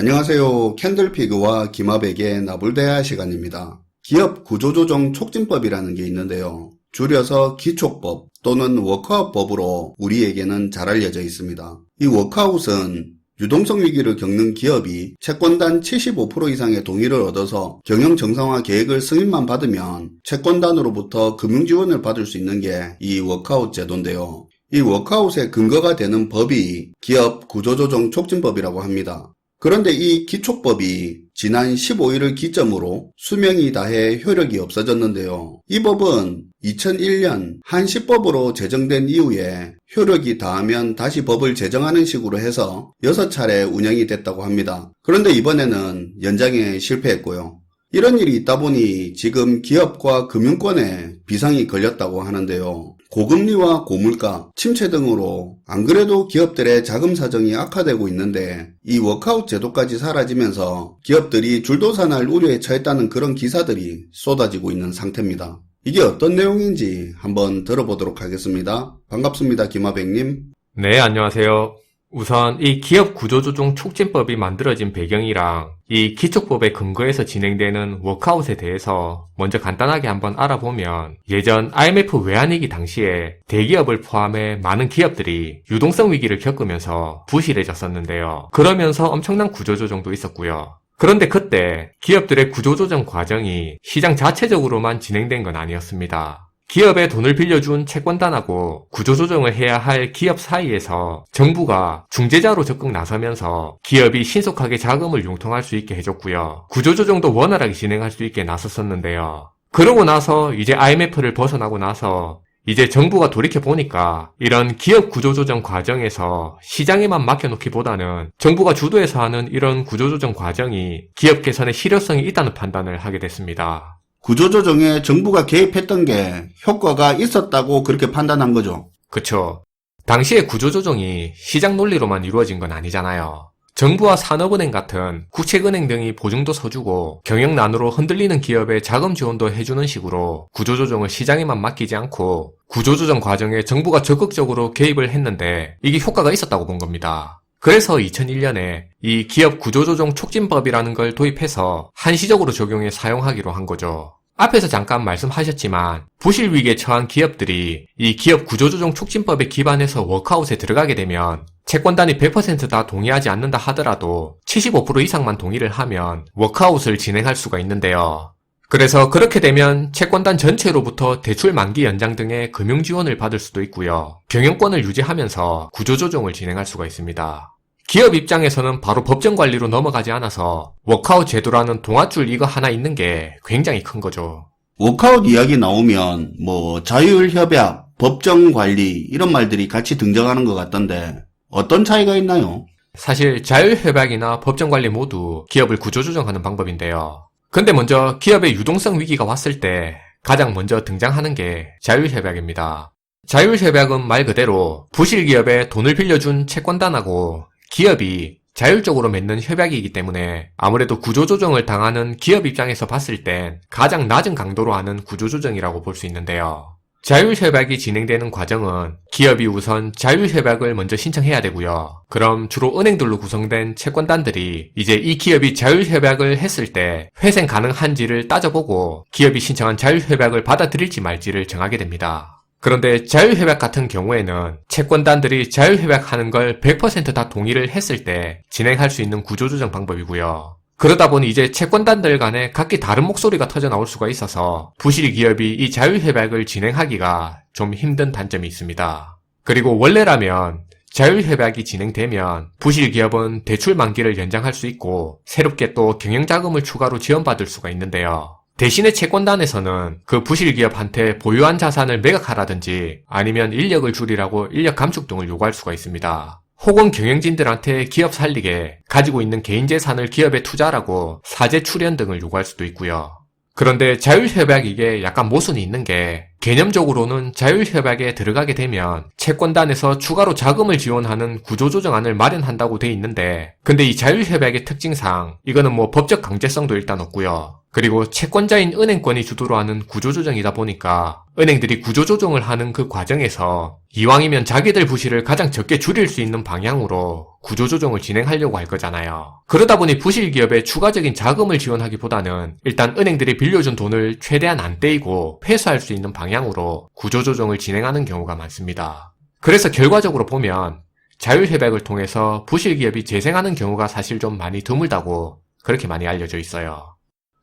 안녕하세요. 캔들피그와 김합에게 나불대화 시간입니다. 기업 구조조정 촉진법이라는 게 있는데요. 줄여서 기촉법 또는 워크아웃법으로 우리에게는 잘 알려져 있습니다. 이 워크아웃은 유동성 위기를 겪는 기업이 채권단 75% 이상의 동의를 얻어서 경영 정상화 계획을 승인만 받으면 채권단으로부터 금융 지원을 받을 수 있는 게 이 워크아웃 제도인데요. 이 워크아웃의 근거가 되는 법이 기업 구조조정 촉진법이라고 합니다. 그런데 이 기촉법이 지난 15일을 기점으로 수명이 다해 효력이 없어졌는데요. 이 법은 2001년 한시법으로 제정된 이후에 효력이 다하면 다시 법을 제정하는 식으로 해서 6차례 운영이 됐다고 합니다. 그런데 이번에는 연장에 실패했고요. 이런 일이 있다 보니 지금 기업과 금융권에 비상이 걸렸다고 하는데요. 고금리와 고물가, 침체 등으로 안 그래도 기업들의 자금 사정이 악화되고 있는데 이 워크아웃 제도까지 사라지면서 기업들이 줄도산할 우려에 처했다는 그런 기사들이 쏟아지고 있는 상태입니다. 이게 어떤 내용인지 한번 들어보도록 하겠습니다. 반갑습니다. 김하백님. 네, 안녕하세요. 우선 이 기업 구조조정 촉진법이 만들어진 배경이랑 이 기촉법의 근거에서 진행되는 워크아웃에 대해서 먼저 간단하게 한번 알아보면 예전 IMF 외환위기 당시에 대기업을 포함해 많은 기업들이 유동성 위기를 겪으면서 부실해졌었는데요. 그러면서 엄청난 구조조정도 있었고요. 그런데 그때 기업들의 구조조정 과정이 시장 자체적으로만 진행된 건 아니었습니다. 기업에 돈을 빌려준 채권단하고 구조조정을 해야 할 기업 사이에서 정부가 중재자로 적극 나서면서 기업이 신속하게 자금을 융통할 수 있게 해줬고요. 구조조정도 원활하게 진행할 수 있게 나섰었는데요. 그러고 나서 이제 IMF를 벗어나고 나서 이제 정부가 돌이켜 보니까 이런 기업 구조조정 과정에서 시장에만 맡겨놓기보다는 정부가 주도해서 하는 이런 구조조정 과정이 기업 개선에 실효성이 있다는 판단을 하게 됐습니다. 구조조정에 정부가 개입했던 게 효과가 있었다고 그렇게 판단한 거죠. 그쵸. 당시의 구조조정이 시장 논리로만 이루어진 건 아니잖아요. 정부와 산업은행 같은 국책은행 등이 보증도 서주고 경영난으로 흔들리는 기업에 자금 지원도 해주는 식으로 구조조정을 시장에만 맡기지 않고 구조조정 과정에 정부가 적극적으로 개입을 했는데 이게 효과가 있었다고 본 겁니다. 그래서 2001년에 이 기업 구조조정 촉진법이라는 걸 도입해서 한시적으로 적용해 사용하기로 한 거죠. 앞에서 잠깐 말씀하셨지만 부실 위기에 처한 기업들이 이 기업 구조조정 촉진법에 기반해서 워크아웃에 들어가게 되면 채권단이 100%다 동의하지 않는다 하더라도 75% 이상만 동의를 하면 워크아웃을 진행할 수가 있는데요. 그래서 그렇게 되면 채권단 전체로부터 대출 만기 연장 등의 금융 지원을 받을 수도 있고요. 경영권을 유지하면서 구조조정을 진행할 수가 있습니다. 기업 입장에서는 바로 법정 관리로 넘어가지 않아서 워크아웃 제도라는 동아줄 이거 하나 있는 게 굉장히 큰 거죠. 워크아웃 이야기 나오면 뭐 자율 협약, 법정 관리 이런 말들이 같이 등장하는 것 같던데 어떤 차이가 있나요? 사실 자율 협약이나 법정 관리 모두 기업을 구조조정하는 방법인데요. 근데 먼저 기업의 유동성 위기가 왔을 때 가장 먼저 등장하는 게 자율협약입니다. 자율협약은 말 그대로 부실 기업에 돈을 빌려준 채권단하고 기업이 자율적으로 맺는 협약이기 때문에 아무래도 구조조정을 당하는 기업 입장에서 봤을 땐 가장 낮은 강도로 하는 구조조정이라고 볼 수 있는데요. 자율협약이 진행되는 과정은 기업이 우선 자율협약을 먼저 신청해야 되고요. 그럼 주로 은행들로 구성된 채권단들이 이제 이 기업이 자율협약을 했을 때 회생 가능한지를 따져보고 기업이 신청한 자율협약을 받아들일지 말지를 정하게 됩니다. 그런데 자율협약 같은 경우에는 채권단들이 자율협약하는 걸 100%다 동의를 했을 때 진행할 수 있는 구조조정 방법이고요. 그러다 보니 이제 채권단들 간에 각기 다른 목소리가 터져 나올 수가 있어서 부실 기업이 이 자율협약을 진행하기가 좀 힘든 단점이 있습니다. 그리고 원래라면 자율협약이 진행되면 부실 기업은 대출 만기를 연장할 수 있고 새롭게 또 경영자금을 추가로 지원받을 수가 있는데요. 대신에 채권단에서는 그 부실 기업한테 보유한 자산을 매각하라든지 아니면 인력을 줄이라고 인력 감축 등을 요구할 수가 있습니다. 혹은 경영진들한테 기업 살리게 가지고 있는 개인 재산을 기업에 투자라고 사재 출연 등을 요구할 수도 있고요. 그런데 자율협약 이게 약간 모순이 있는 게 개념적으로는 자율협약에 들어가게 되면 채권단에서 추가로 자금을 지원하는 구조조정안을 마련한다고 돼 있는데 근데 이 자율협약의 특징상 이거는 뭐 법적 강제성도 일단 없고요. 그리고 채권자인 은행권이 주도로 하는 구조조정이다 보니까 은행들이 구조조정을 하는 그 과정에서 이왕이면 자기들 부실을 가장 적게 줄일 수 있는 방향으로 구조조정을 진행하려고 할 거잖아요. 그러다 보니 부실 기업에 추가적인 자금을 지원하기보다는 일단 은행들이 빌려준 돈을 최대한 안 떼이고 회수할 수 있는 방향으로 구조조정을 진행하는 경우가 많습니다. 그래서 결과적으로 보면 자율협약을 통해서 부실 기업이 재생하는 경우가 사실 좀 많이 드물다고 그렇게 많이 알려져 있어요.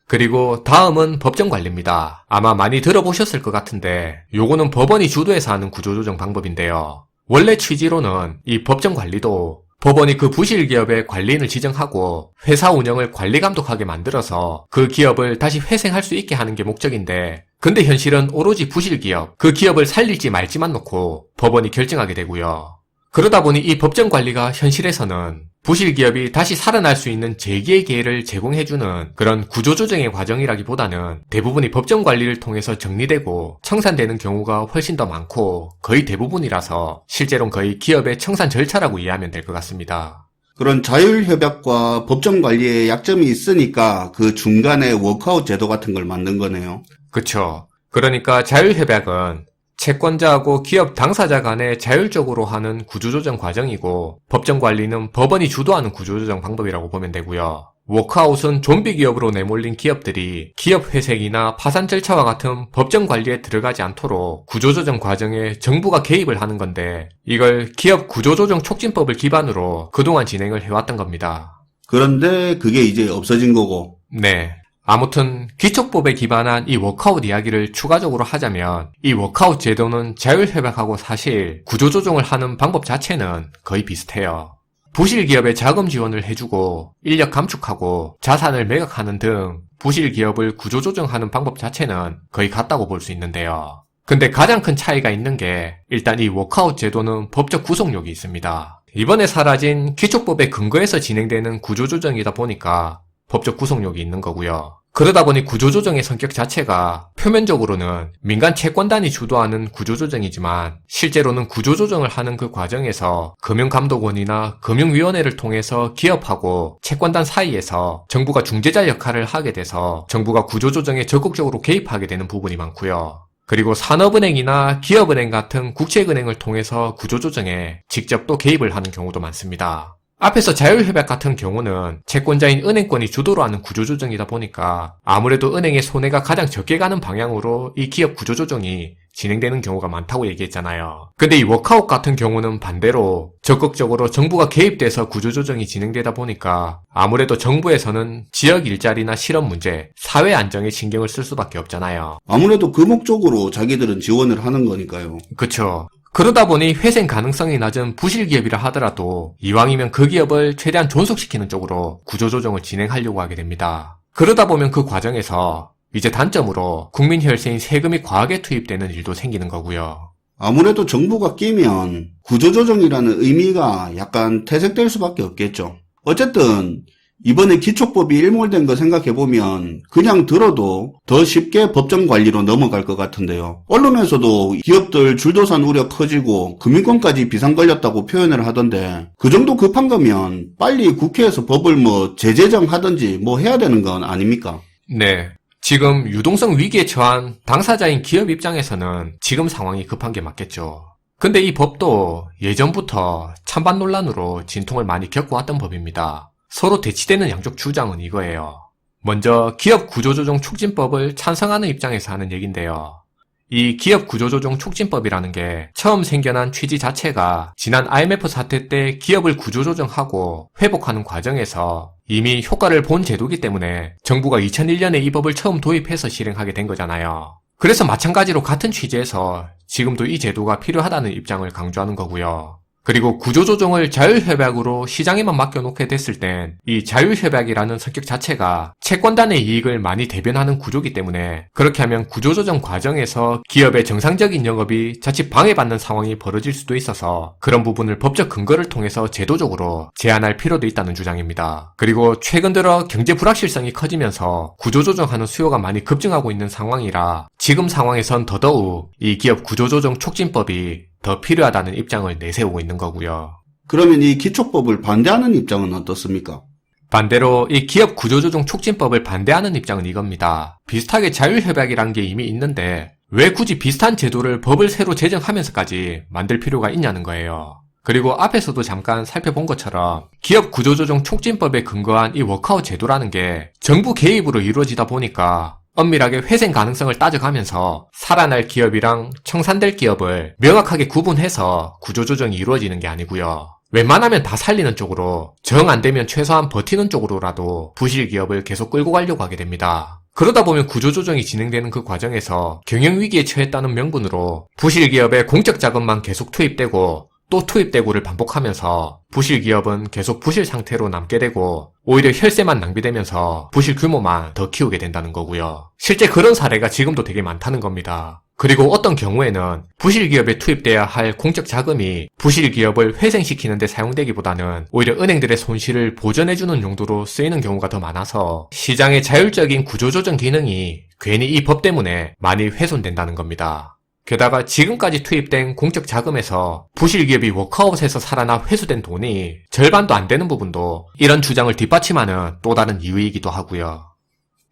그리고 다음은 법정 관리입니다. 아마 많이 들어보셨을 것 같은데 요거는 법원이 주도해서 하는 구조조정 방법인데요. 원래 취지로는 이 법정 관리도 법원이 그 부실 기업의 관리인을 지정하고 회사 운영을 관리 감독하게 만들어서 그 기업을 다시 회생할 수 있게 하는 게 목적인데 근데 현실은 오로지 부실 기업, 그 기업을 살릴지 말지만 놓고 법원이 결정하게 되고요. 그러다 보니 이 법정 관리가 현실에서는 부실 기업이 다시 살아날 수 있는 재기의 기회를 제공해주는 그런 구조조정의 과정이라기보다는 대부분이 법정 관리를 통해서 정리되고 청산되는 경우가 훨씬 더 많고 거의 대부분이라서 실제로는 거의 기업의 청산 절차라고 이해하면 될 것 같습니다. 그런 자율협약과 법정 관리에 약점이 있으니까 그 중간에 워크아웃 제도 같은 걸 만든 거네요. 그쵸. 그러니까 자율협약은 채권자하고 기업 당사자 간에 자율적으로 하는 구조조정 과정이고 법정 관리는 법원이 주도하는 구조조정 방법이라고 보면 되고요. 워크아웃은 좀비 기업으로 내몰린 기업들이 기업 회색이나 파산 절차와 같은 법정 관리에 들어가지 않도록 구조조정 과정에 정부가 개입을 하는 건데 이걸 기업 구조조정 촉진법을 기반으로 그동안 진행을 해왔던 겁니다. 그런데 그게 이제 없어진 거고. 네. 아무튼 기초법에 기반한 이 워크아웃 이야기를 추가적으로 하자면 이 워크아웃 제도는 자율협약하고 사실 구조조정을 하는 방법 자체는 거의 비슷해요. 부실 기업에 자금 지원을 해주고 인력 감축하고 자산을 매각하는 등 부실 기업을 구조조정하는 방법 자체는 거의 같다고 볼 수 있는데요. 근데 가장 큰 차이가 있는 게 일단 이 워크아웃 제도는 법적 구속력이 있습니다. 이번에 사라진 기초법의 근거에서 진행되는 구조조정이다 보니까 법적 구속력이 있는 거고요. 그러다 보니 구조조정의 성격 자체가 표면적으로는 민간 채권단이 주도하는 구조조정이지만 실제로는 구조조정을 하는 그 과정에서 금융감독원이나 금융위원회를 통해서 기업하고 채권단 사이에서 정부가 중재자 역할을 하게 돼서 정부가 구조조정에 적극적으로 개입하게 되는 부분이 많고요. 그리고 산업은행이나 기업은행 같은 국책은행을 통해서 구조조정에 직접 또 개입을 하는 경우도 많습니다. 앞에서 자율협약 같은 경우는 채권자인 은행권이 주도로 하는 구조조정이다 보니까 아무래도 은행의 손해가 가장 적게 가는 방향으로 이 기업 구조조정이 진행되는 경우가 많다고 얘기했잖아요. 근데 이 워크아웃 같은 경우는 반대로 적극적으로 정부가 개입돼서 구조조정이 진행되다 보니까 아무래도 정부에서는 지역 일자리나 실업 문제, 사회 안정에 신경을 쓸 수밖에 없잖아요. 아무래도 그 목적으로 자기들은 지원을 하는 거니까요. 그쵸. 그러다 보니 회생 가능성이 낮은 부실 기업이라 하더라도 이왕이면 그 기업을 최대한 존속시키는 쪽으로 구조조정을 진행하려고 하게 됩니다. 그러다 보면 그 과정에서 이제 단점으로 국민 혈세인 세금이 과하게 투입되는 일도 생기는 거고요. 아무래도 정부가 끼면 구조조정이라는 의미가 약간 퇴색될 수밖에 없겠죠. 어쨌든 이번에 기초법이 일몰된 거 생각해보면 그냥 들어도 더 쉽게 법정 관리로 넘어갈 것 같은데요. 언론에서도 기업들 줄도산 우려 커지고 금융권까지 비상 걸렸다고 표현을 하던데 그 정도 급한 거면 빨리 국회에서 법을 뭐 재제정하든지 뭐 해야 되는 건 아닙니까? 네. 지금 유동성 위기에 처한 당사자인 기업 입장에서는 지금 상황이 급한 게 맞겠죠. 근데 이 법도 예전부터 찬반 논란으로 진통을 많이 겪어왔던 법입니다. 서로 대치되는 양쪽 주장은 이거예요. 먼저 기업 구조조정 촉진법을 찬성하는 입장에서 하는 얘긴데요. 이 기업 구조조정 촉진법이라는 게 처음 생겨난 취지 자체가 지난 IMF 사태 때 기업을 구조조정하고 회복하는 과정에서 이미 효과를 본 제도기 때문에 정부가 2001년에 이 법을 처음 도입해서 실행하게 된 거잖아요. 그래서 마찬가지로 같은 취지에서 지금도 이 제도가 필요하다는 입장을 강조하는 거고요. 그리고 구조조정을 자율협약으로 시장에만 맡겨놓게 됐을 땐 이 자율협약이라는 성격 자체가 채권단의 이익을 많이 대변하는 구조기 때문에 그렇게 하면 구조조정 과정에서 기업의 정상적인 영업이 자칫 방해받는 상황이 벌어질 수도 있어서 그런 부분을 법적 근거를 통해서 제도적으로 제한할 필요도 있다는 주장입니다. 그리고 최근 들어 경제 불확실성이 커지면서 구조조정하는 수요가 많이 급증하고 있는 상황이라 지금 상황에선 더더욱 이 기업 구조조정 촉진법이 더 필요하다는 입장을 내세우고 있는 거고요. 그러면 이 기초법을 반대하는 입장은 어떻습니까? 반대로 이 기업 구조조정 촉진법을 반대하는 입장은 이겁니다. 비슷하게 자율협약이란 게 이미 있는데 왜 굳이 비슷한 제도를 법을 새로 제정하면서까지 만들 필요가 있냐는 거예요. 그리고 앞에서도 잠깐 살펴본 것처럼 기업 구조조정 촉진법에 근거한 이 워크아웃 제도라는 게 정부 개입으로 이루어지다 보니까 엄밀하게 회생 가능성을 따져가면서 살아날 기업이랑 청산될 기업을 명확하게 구분해서 구조조정이 이루어지는 게 아니고요. 웬만하면 다 살리는 쪽으로 정 안 되면 최소한 버티는 쪽으로라도 부실 기업을 계속 끌고 가려고 하게 됩니다. 그러다 보면 구조조정이 진행되는 그 과정에서 경영위기에 처했다는 명분으로 부실 기업의 공적 자금만 계속 투입되고 또 투입되고를 반복하면서 부실 기업은 계속 부실 상태로 남게 되고 오히려 혈세만 낭비되면서 부실 규모만 더 키우게 된다는 거고요. 실제 그런 사례가 지금도 되게 많다는 겁니다. 그리고 어떤 경우에는 부실 기업에 투입돼야 할 공적 자금이 부실 기업을 회생시키는 데 사용되기보다는 오히려 은행들의 손실을 보전해주는 용도로 쓰이는 경우가 더 많아서 시장의 자율적인 구조조정 기능이 괜히 이 법 때문에 많이 훼손된다는 겁니다. 게다가 지금까지 투입된 공적 자금에서 부실 기업이 워크아웃에서 살아나 회수된 돈이 절반도 안 되는 부분도 이런 주장을 뒷받침하는 또 다른 이유이기도 하고요.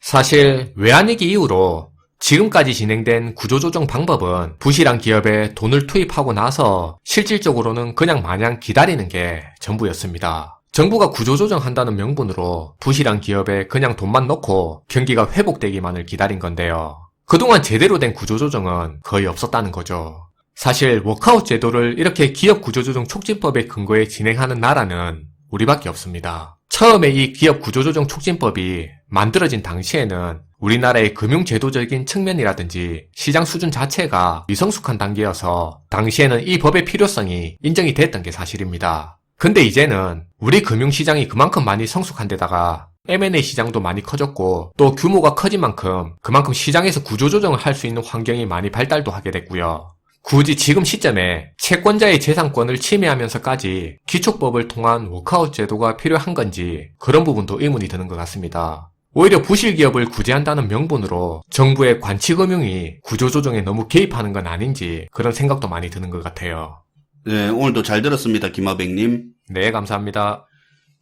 사실 외환위기 이후로 지금까지 진행된 구조조정 방법은 부실한 기업에 돈을 투입하고 나서 실질적으로는 그냥 마냥 기다리는 게 전부였습니다. 정부가 구조조정한다는 명분으로 부실한 기업에 그냥 돈만 넣고 경기가 회복되기만을 기다린 건데요. 그동안 제대로 된 구조조정은 거의 없었다는 거죠. 사실 워크아웃 제도를 이렇게 기업 구조조정 촉진법에 근거해 진행하는 나라는 우리밖에 없습니다. 처음에 이 기업 구조조정 촉진법이 만들어진 당시에는 우리나라의 금융제도적인 측면이라든지 시장 수준 자체가 미성숙한 단계여서 당시에는 이 법의 필요성이 인정이 됐던 게 사실입니다. 근데 이제는 우리 금융시장이 그만큼 많이 성숙한 데다가 M&A 시장도 많이 커졌고 또 규모가 커진 만큼 그만큼 시장에서 구조조정을 할 수 있는 환경이 많이 발달도 하게 됐고요. 굳이 지금 시점에 채권자의 재산권을 침해하면서까지 기초법을 통한 워크아웃 제도가 필요한 건지 그런 부분도 의문이 드는 것 같습니다. 오히려 부실 기업을 구제한다는 명분으로 정부의 관치금융이 구조조정에 너무 개입하는 건 아닌지 그런 생각도 많이 드는 것 같아요. 네, 오늘도 잘 들었습니다. 김하백님. 네, 감사합니다.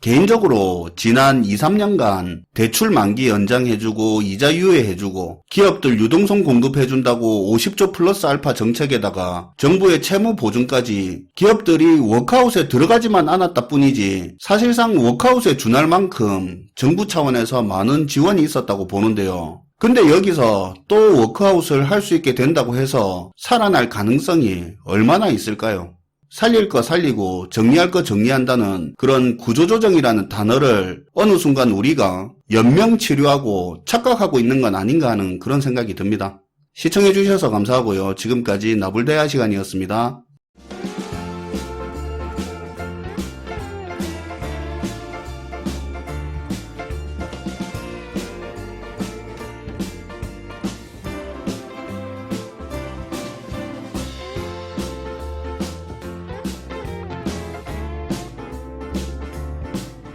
개인적으로 지난 2, 3년간 대출 만기 연장해주고 이자 유예해주고 기업들 유동성 공급해준다고 50조 플러스 알파 정책에다가 정부의 채무 보증까지 기업들이 워크아웃에 들어가지만 않았다 뿐이지 사실상 워크아웃에 준할 만큼 정부 차원에서 많은 지원이 있었다고 보는데요. 근데 여기서 또 워크아웃을 할 수 있게 된다고 해서 살아날 가능성이 얼마나 있을까요? 살릴 거 살리고 정리할 거 정리한다는 그런 구조조정이라는 단어를 어느 순간 우리가 연명 치료하고 착각하고 있는 건 아닌가 하는 그런 생각이 듭니다. 시청해주셔서 감사하고요. 지금까지 나불대화 시간이었습니다.